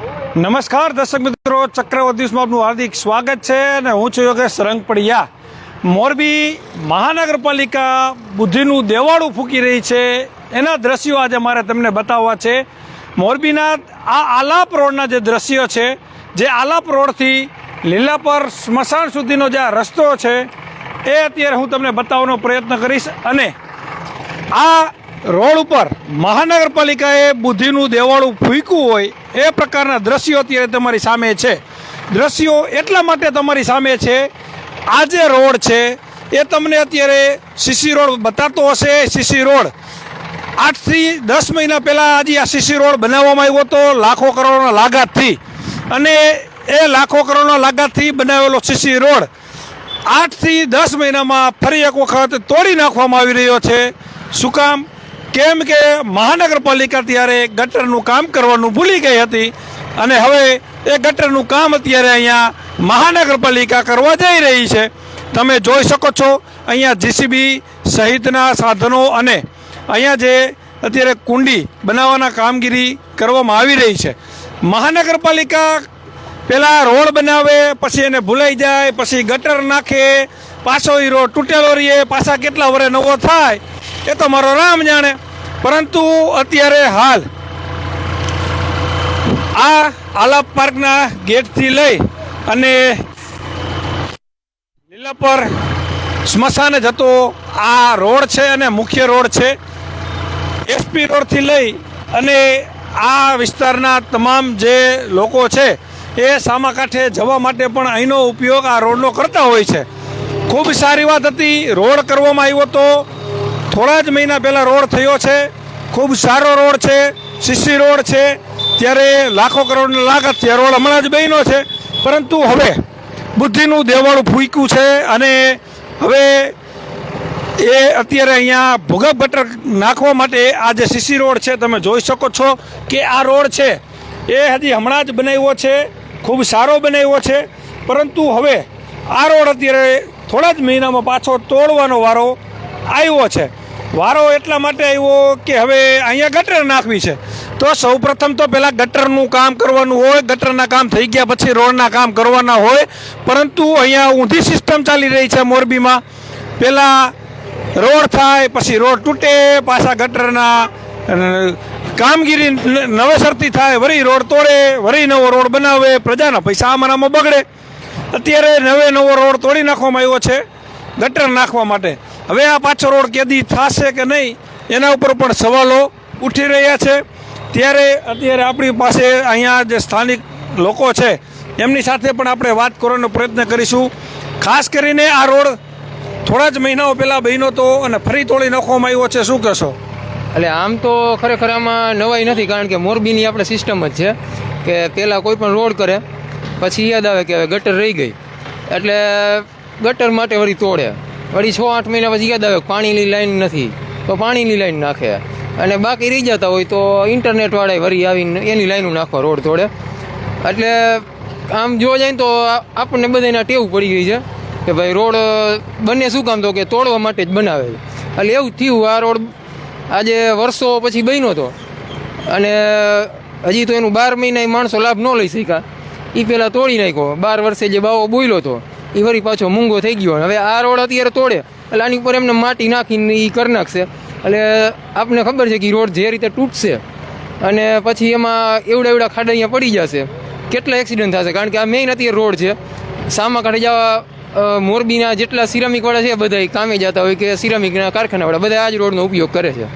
નમસ્કાર દર્શક મિત્રો ચક્રવર્તી આપનું હાર્દિક સ્વાગત છે અને હું છું યોગેશ રંગપડિયા. મોરબી મહાનગરપાલિકા બુદ્ધિનું દેવાળું ફૂંકી રહી છે. એના દ્રશ્યો આજે મારે તમને બતાવવા છે. મોરબીના આ આલાપ રોડના જે દ્રશ્યો છે, જે આલાપ રોડથી લીલાપર સ્મશાન સુધીનો જે આ રસ્તો છે, એ અત્યારે હું તમને બતાવવાનો પ્રયત્ન કરીશ અને આ રોડ ઉપર મહાનગરપાલિકાએ બુદ્ધિનું દેવાળું ફૂંક્યું હોય, એ પ્રકારના દ્રશ્યો અત્યારે તમારી સામે છે. દ્રશ્યો એટલા માટે તમારી સામે છે, આ જે રોડ છે, એ તમને અત્યારે સીસી રોડ બતાતો હશે. સીસી રોડ આઠથી દસ મહિના પહેલાં આજે આ સીસી રોડ બનાવવામાં આવ્યો હતો, લાખો કરોડના લાગાતથી. અને એ લાખો કરોડના લાગાતથી બનાવેલો સીસી રોડ આઠથી દસ મહિનામાં ફરી એક વખત તોડી નાખવામાં આવી રહ્યો છે. શું કામ? કેમ કે મહાનગરપાલિકા ત્યારે ગટરનું કામ કરવાનું ભૂલી ગઈ હતી અને હવે એ ગટરનું કામ અત્યારે અહીંયા મહાનગરપાલિકા કરવા જઈ રહી છે. તમે જોઈ શકો છો, અહીંયા જીસીબી સહિતના સાધનો અને અહીંયા જે અત્યારે કુંડી બનાવવાના કામગીરી કરવામાં આવી રહી છે. મહાનગરપાલિકા પહેલાં રોડ બનાવે, પછી એને ભૂલાઈ જાય, પછી ગટર નાખે, પાછો હીરો તૂટેલો રહીએ પાછા કેટલા વરે નવો થાય એ તો મારો રામ જાણે. પરંતુ અત્યારે હાલ આ આલાપ પાર્કના ગેટથી લઈ અને લીલાપર સ્મશાને જતો આ રોડ છે અને મુખ્ય રોડ છે એસપી રોડથી લઈ અને આ વિસ્તારના તમામ જે લોકો છે, એ સામાકાંઠે જવા માટે પણ અહીંનો ઉપયોગ આ રોડનો કરતા હોય છે. ખૂબ સારી વાત હતી, રોડ કરવામાં આવ્યો તો થોડા જ મહિના પહેલાં રોડ થયો છે. ખૂબ સારો રોડ છે, સીસી રોડ છે. ત્યારે લાખો કરોડની લાગત છે. રોડ હમણાં જ બન્યો છે. પરંતુ હવે બુદ્ધિનું દેવાળું ફૂંક્યું છે અને હવે એ અત્યારે અહીંયા ભૂગર્ભ ગટર નાખવા માટે આ જે સીસી રોડ છે, તમે જોઈ શકો છો કે આ રોડ છે એ હજી હમણાં જ બનાવ્યો છે. ખૂબ સારો બનાવ્યો છે. પરંતુ હવે આ રોડ અત્યારે થોડા જ મહિનામાં પાછો તોડવાનો વારો આવ્યો છે. વારો એટલા માટે આવ્યો કે હવે અહીંયા ગટર નાખવી છે. તો સૌ પ્રથમ તો પહેલાં ગટરનું કામ કરવાનું હોય, ગટરના કામ થઈ ગયા પછી રોડના કામ કરવાના હોય, પરંતુ અહીંયા ઊંધી સિસ્ટમ ચાલી રહી છે મોરબીમાં. પહેલાં રોડ થાય, પછી રોડ તૂટે, પાછા ગટરના કામગીરી નવેસરથી થાય વળી રોડ તોડે વળી નવો રોડ બનાવે, પ્રજાના પૈસા આમાં બગડે. અત્યારે નવે નવો રોડ તોડી નાખવામાં આવ્યો છે ગટર નાખવા માટે. હવે આ પાછો રોડ કેદી થશે કે નહીં, એના ઉપર પણ સવાલો ઉઠી રહ્યા છે. ત્યારે અત્યારે આપણી પાસે અહીંયા જે સ્થાનિક લોકો છે, એમની સાથે પણ આપણે વાત કરવાનો પ્રયત્ન કરીશું. ખાસ કરીને આ રોડ થોડા જ મહિનાઓ પહેલાં બન્યો હતો અને ફરી તોડી નાખવામાં આવ્યો છે. શું કહેશો? એટલે આમ તો ખરેખર આમાં નવાઈ નથી, કારણ કે મોરબીની આપણે સિસ્ટમ જ છે કે પહેલાં કોઈ પણ રોડ કરે, પછી યાદ આવે કે હવે ગટર રહી ગઈ. એટલે ગટર માટે વળી તોડે. વળી છ, આઠ મહિના પછી યાદ આવે, પાણીની લાઈન નથી. તો પાણીની લાઈન નાખે. અને બાકી રહી જતા હોય તો ઇન્ટરનેટવાળાએ વરી આવીને એની લાઈનો નાખવા રોડ તોડે એટલે આમ જોવા જાય તો આપણને બધાને ટેવ પડી ગઈ છે કે ભાઈ રોડ, બંને શું કામ તો કે તોડવા માટે જ બનાવે. એટલે એવું થયું, આ રોડ આજે વર્ષો પછી બન્યો હતો અને હજી તો એનું બાર મહિના માણસો લાભ ન લઈ શક્યા. એ પહેલાં તોડી નાખ્યો. બાર વર્ષે જે બાવો બોલ્યો હતો એ વળી પાછો મૂંગો થઈ ગયો. હવે આ રોડ અત્યારે તોડે. એટલે આની ઉપર એમને માટી નાખીને એ કરી નાખશે. એટલે આપને ખબર છે કે રોડ જે રીતે તૂટશે અને પછી એમાં એવડા એવડા ખાડા અહીંયા પડી જશે. કેટલા એક્સિડન્ટ થશે? કારણ કે આ મેઇન અત્યારે રોડ છે. સામા કાંઠે જવા મોરબીના જેટલા સિરામિકવાળા છે બધા કામે જતા હોય કે સિરામિકના કારખાનાવાળા બધા આ જ રોડનો ઉપયોગ કરે છે.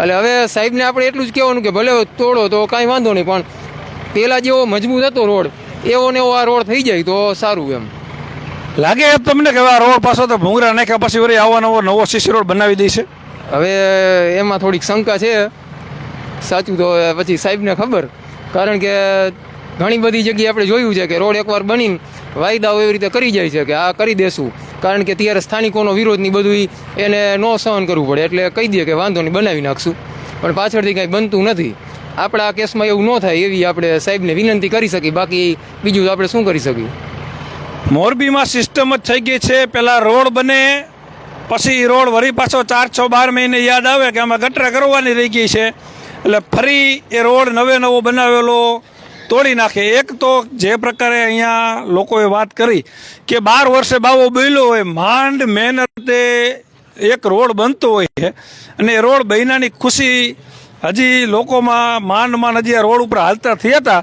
એટલે હવે સાહેબને આપણે એટલું જ કહેવાનું કે ભલે તોડો તો કાંઈ વાંધો નહીં, પણ પહેલાં જેવો મજબૂત હતો રોડ, એવો ને એવો આ રોડ થઈ જાય તો સારું એમ. લાગે તમને કે આ રોડ પાછો તો ભૂંગરા નાખ્યા પછી વળી આવો નવો નવો સીસી રોડ બનાવી દઈશે હવે એમાં થોડીક શંકા છે. સાચું તો પછી સાહેબને ખબર. કારણ કે, ઘણી બધી જગ્યાએ આપણે જોયું છે કે રોડ એકવાર બનીને વાયદાઓ એવી રીતે કરી જાય છે કે આ કરી દેશું. કારણ કે ત્યારે સ્થાનિકોનો વિરોધની બધું એને ન સહન કરવું પડે. એટલે કહી દે કે વાંધો નહીં, બનાવી નાખશું. પણ પાછળથી કાંઈ બનતું નથી. આપણા આ કેસમાં એવું ન થાય એવી આપણે સાહેબને વિનંતી કરી શકીએ. બાકી બીજું આપણે શું કરી શકીએ? મોરબીમાં સિસ્ટમ જ થઈ ગઈ છે. પહેલાં રોડ બને, પછી રોડ વળી પાછો ચાર છ બાર મહિને યાદ આવે કે આમાં ગટરા કરવાની રહી ગઈ છે. એટલે ફરી એ રોડ નવે નવો બનાવેલો, તોડી નાખે. એક તો જે પ્રકારે અહીંયા લોકોએ વાત કરી કે બાર વર્ષે બાવો બોલ્યો હોય, માંડ મહેનતે એક રોડ બનતો હોય છે અને એ રોડ બહેનાની ખુશી હજી લોકોમાં માંડ માંડ હજી આ રોડ ઉપર હાલતા થયા હતા.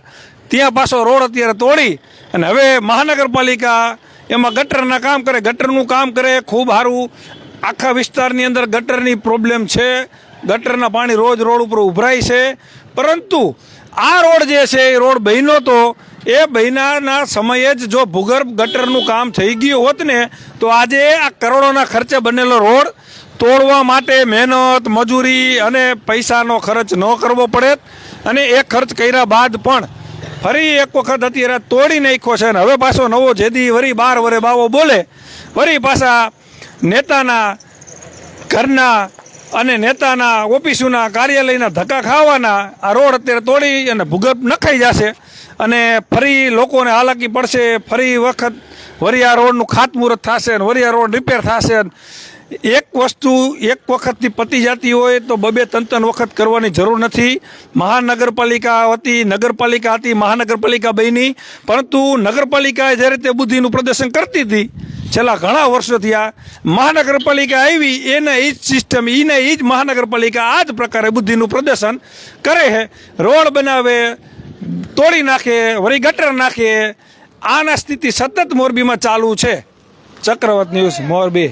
ત્યાં પાછો રોડ અત્યારે તોડી અને હવે મહાનગરપાલિકા એમાં ગટરના કામ કરે, ગટરનું કામ કરે, ખૂબ સારું. આખા વિસ્તારની અંદર ગટરની પ્રોબ્લેમ છે. ગટરના પાણી રોજ રોડ ઉપર ઉભરાય છે. પરંતુ આ રોડ જે છે, એ રોડ બહેનો તો એ બહેનાના સમયે જ જો ભૂગર્ભ ગટરનું કામ થઈ ગયું હોત ને, તો આજે આ કરોડોના ખર્ચે બનેલો રોડ તોડવા માટે મહેનત, મજૂરી અને પૈસાનો ખર્ચ ન કરવો પડે. અને એ ખર્ચ કર્યા બાદ પણ ફરી એક વખત અત્યારે તોડી નાખ્યો છે અને હવે પાછો નવો જેદી વરી બાર વરે બાવો બોલે. વરી પાછા નેતાના ઘરના અને નેતાના ઓફિસોના કાર્યાલયના ધક્કા ખાવાના આ રોડ અત્યારે તોડી અને ભૂગર્ભ નખાઈ જશે. અને ફરી લોકોને હાલાકી પડશે. ફરી વખત વરી આ રોડનું ખાતમુહૂર્ત થશે અને વરી આ રોડ રિપેર થશે. એક વસ્તુ, એક વખતથી પતી જતી હોય તો બબે ત્રણ ત્રણ વખત કરવાની જરૂર નથી. મહાનગરપાલિકા હતી, નગરપાલિકા હતી, મહાનગરપાલિકા બની. પરંતુ નગરપાલિકાએ જ્યારે તે બુદ્ધિનું પ્રદર્શન કરતી હતી, છેલ્લા ઘણા વર્ષો થયા, મહાનગરપાલિકા આવી, એને એ જ સિસ્ટમ એને એ જ મહાનગરપાલિકા આ જ પ્રકારે બુદ્ધિનું પ્રદર્શન કરે છે. રોડ બનાવે, તોડી નાખે વળી ગટર નાખે. આના સ્થિતિ સતત મોરબીમાં ચાલુ છે. ચક્રવર્ત ન્યૂઝ મોરબી.